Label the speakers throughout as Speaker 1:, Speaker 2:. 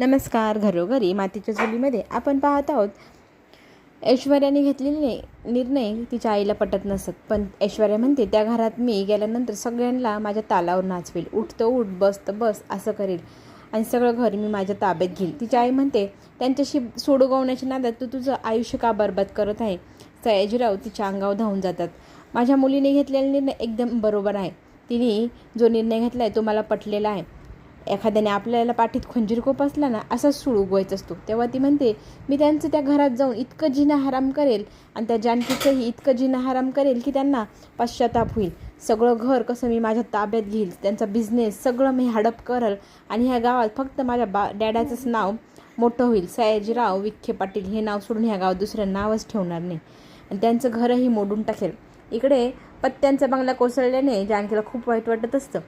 Speaker 1: नमस्कार घरोघरी मातीच्या चुलीमध्ये आपण पाहत आहोत. ऐश्वर्याने घेतलेले निर्णय तिच्या आईला पटत नसत. पण ऐश्वर्या म्हणते त्या घरात मी गेल्यानंतर सगळ्यांना माझ्या तालावर नाचवेल. उठतो उठ बसतं बस असं करेल. आणि सगळं घर मी माझ्या ताब्यात घेईल. तिची आई म्हणते त्यांच्याशी सोडगवण्याच्या नादात तू तुझं आयुष्य का बरबाद करत आहे? सयाजीराव तिच्या अंगावर धावून जातात. माझ्या मुलीने घेतलेला निर्णय एकदम बरोबर आहे. तिने जो निर्णय घेतला आहे तो मला पटलेला आहे. एखाद्याने आपल्याला पाठीत खंजीर असला ना असाच सूळ उगवायचा असतो. तेव्हा ती म्हणते मी त्यांचं त्या घरात जाऊन इतकं जिनाहाराम करेल आणि त्या जानकीचंही इतकं जिनाहाराम करेल की त्यांना पश्चाताप होईल. सगळं घर कसं मी माझ्या ताब्यात घेईल त्यांचा बिझनेस सगळं मी हडप करल आणि ह्या गावात फक्त माझ्या बा डॅडाचंच नाव मोठं होईल. सयाजीराव विखे पाटील हे नाव सोडून ह्या गावात दुसरं नावच ठेवणार नाही. आणि त्यांचं घरही मोडून टाकेल. इकडे पत्त्यांचा बंगला कोसळल्याने जानकीला खूप वाईट वाटत असतं.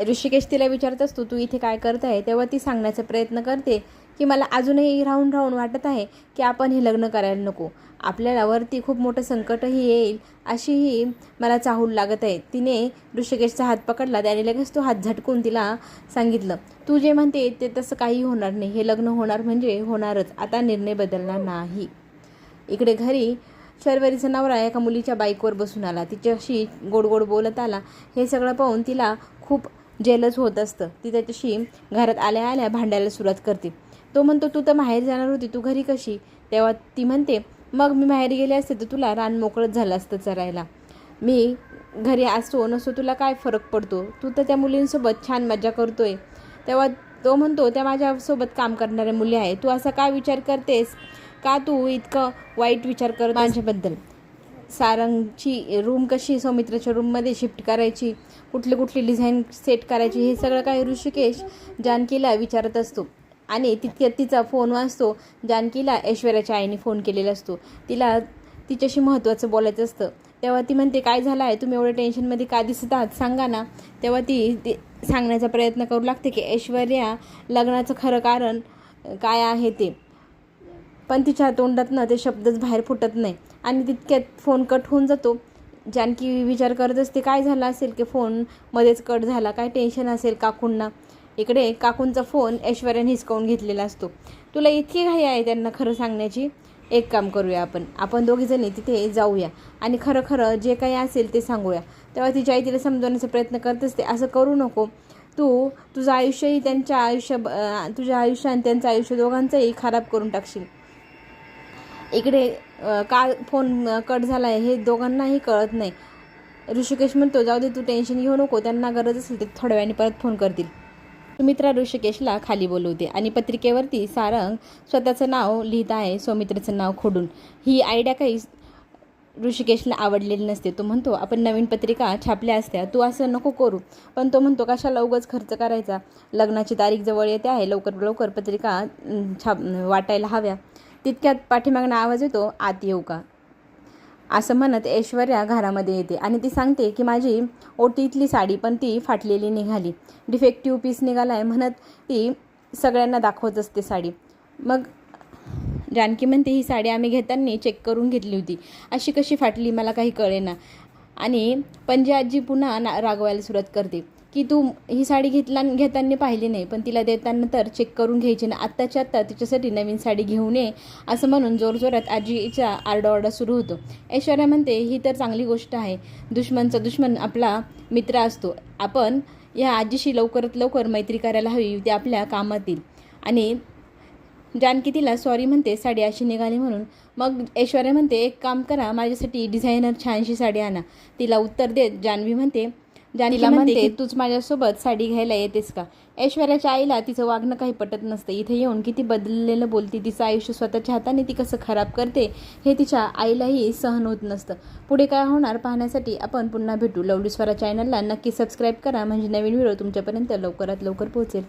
Speaker 1: ऋषिकेश तिला विचारत असतो तू इथे काय करत आहे तेव्हा ती सांगण्याचा प्रयत्न करते की मला अजूनही राहून राहून वाटत आहे की आपण हे लग्न करायला नको. आपल्याला वरती खूप मोठं संकटही येईल अशीही मला चाहूल लागत आहे. तिने ऋषिकेशचा हात पकडला. त्याने लगेच तो हात झटकून तिला सांगितलं तू जे म्हणते ते तसं काही होणार नाही. हे लग्न होणार म्हणजे होणारच. आता निर्णय बदलणार नाही. इकडे घरी शर्वरीचा नवरा एका मुलीच्या बाईकवर बसून आला. तिच्याशी गोड गोड बोलत आला. हे सगळं पाहून तिला खूप जेलच होत असतं. ती त्याच्याशी घरात आल्या आल्या भांडायला सुरुवात करते. तो म्हणतो तू तर माहेर जाणार होती. तू घरी कशी? तेव्हा ती म्हणते मग मी माहेर गेले असते तर तुला रान मोकळत झालं असतं चरायला. मी घरी असो नसो तुला काय फरक पडतो? तू तर त्या मुलींसोबत छान मजा करतोय. तेव्हा तो म्हणतो त्या माझ्यासोबत काम करणाऱ्या मुली आहे तू असा काय विचार करतेस? का तू इतकं वाईट विचार कर माझ्याबद्दल. सारंगची रूम कशी सौमित्राच्या रूममध्ये शिफ्ट करायची कुठली कुठली डिझाईन सेट करायची हे सगळं काही ऋषिकेश जानकीला विचारत असतो. आणि तितक्यात तिचा फोन वाजतो जानकीला ऐश्वर्याच्या आईने फोन केलेला असतो. तिला तिच्याशी महत्त्वाचं बोलायचं असतं. तेव्हा ती म्हणते काय झालं आहे? तुम्ही एवढ्या टेन्शनमध्ये का दिसत आहात? सांगा ना. तेव्हा ती ते सांगण्याचा प्रयत्न करू लागते की ऐश्वर्या लग्नाचं खरं कारण काय आहे ते. पण तिच्या तोंडातनं ते शब्दच बाहेर फुटत नाही. आणि तितक्यात फोन कट होऊन जातो. जानकी विचार करत असते काय झालं असेल की फोन मध्येच कट झाला? काय टेन्शन असेल काकूंना? इकडे काकूंचा फोन ऐश्वर्याने हिसकावून घेतलेला असतो. तुला इतकी घाई आहे त्यांना खरं सांगण्याची? एक काम करूया आपण. आपण दोघीजणी तिथे जाऊया आणि खरं खरं जे काही असेल ते सांगूया. तेव्हा तिच्या आई तिला समजवण्याचा प्रयत्न करत असते. असं करू नको. तू तुझं आयुष्यही त्यांच्या आयुष्य तुझ्या आयुष्य आणि त्यांचं आयुष्य दोघांचंही खराब करून टाकशील. इकडे का फोन कट झाला आहे हे दोघांनाही कळत नाही. ऋषिकेश म्हणतो जाऊ दे तू टेन्शन घेऊ नको त्यांना गरज असेल ते थोड्या वेळाने परत फोन करतील. सुमित्रा ऋषिकेशला खाली बोलवते आणि पत्रिकेवरती सारंग स्वतःचं नाव लिहित आहे सौमित्राचं नाव खोडून. ही आयडिया काही ऋषिकेशला आवडलेली नसते. तो म्हणतो आपण नवीन पत्रिका छापल्या असत्या तू असं नको करू. पण तो म्हणतो कशाला उगाच खर्च करायचा? लग्नाची तारीख जवळ येते आहे लवकर लवकर पत्रिका छाप वाटायला हव्या. तितक्यात पाठीमागणं आवाज येतो आत येऊ का? असं म्हणत ऐश्वर्या घरामध्ये येते आणि ती सांगते की माझी ओटीतली साडी पण ती फाटलेली निघाली. डिफेक्टिव्ह पीस निघाला आहे म्हणत ती सगळ्यांना दाखवत असते साडी. मग जानकी म्हणते ही साडी आम्ही घेताना चेक करून घेतली होती. अशी कशी फाटली मला काही कळेना. आणि पंजे आजी पुन्हा ना रागवायला सुरुवात करते. की तू ही साडी घेतला घेताना पाहिली नाही पण तिला देताना तर चेक करून घ्यायची ना. आत्ताच्या आत्ता तिच्यासाठी नवीन साडी घेऊन ये असं म्हणून जोरजोरात आजीचा आरडाओरडा सुरू होतो. ऐश्वर्या म्हणते ही तर चांगली गोष्ट आहे. दुश्मनचा दुश्मन आपला मित्र असतो. आपण या आजीशी लवकरात लवकर मैत्री करायला हवी ती आपल्या कामात येईल आणि जानकी तिला सॉरी म्हणते साडी अशी निघाली म्हणून. मग ऐश्वर्या म्हणते एक काम करा माझ्यासाठी डिझायनर छानशी साडी आणा. तिला उत्तर देत जान्हवी म्हणते जानकीला म्हणते तूच माझ्यासोबत साडी घ्यायला येतेस का? ऐश्वर्याच्या आईला तिचं वागणं काही पटत नसतं. इथे येऊन किती बदललेलं बोलते तिचं आयुष्य स्वतःच्या हाताने ती कसं खराब करते हे तिच्या आईलाही सहन होत नसतं. पुढे काय होणार पाहण्यासाठी आपण पुन्हा भेटू. लवली स्वरा चॅनलला नक्की सबस्क्राईब करा. म्हणजे नवीन व्हिडिओ तुमच्यापर्यंत लवकरात लवकर पोहोचेल.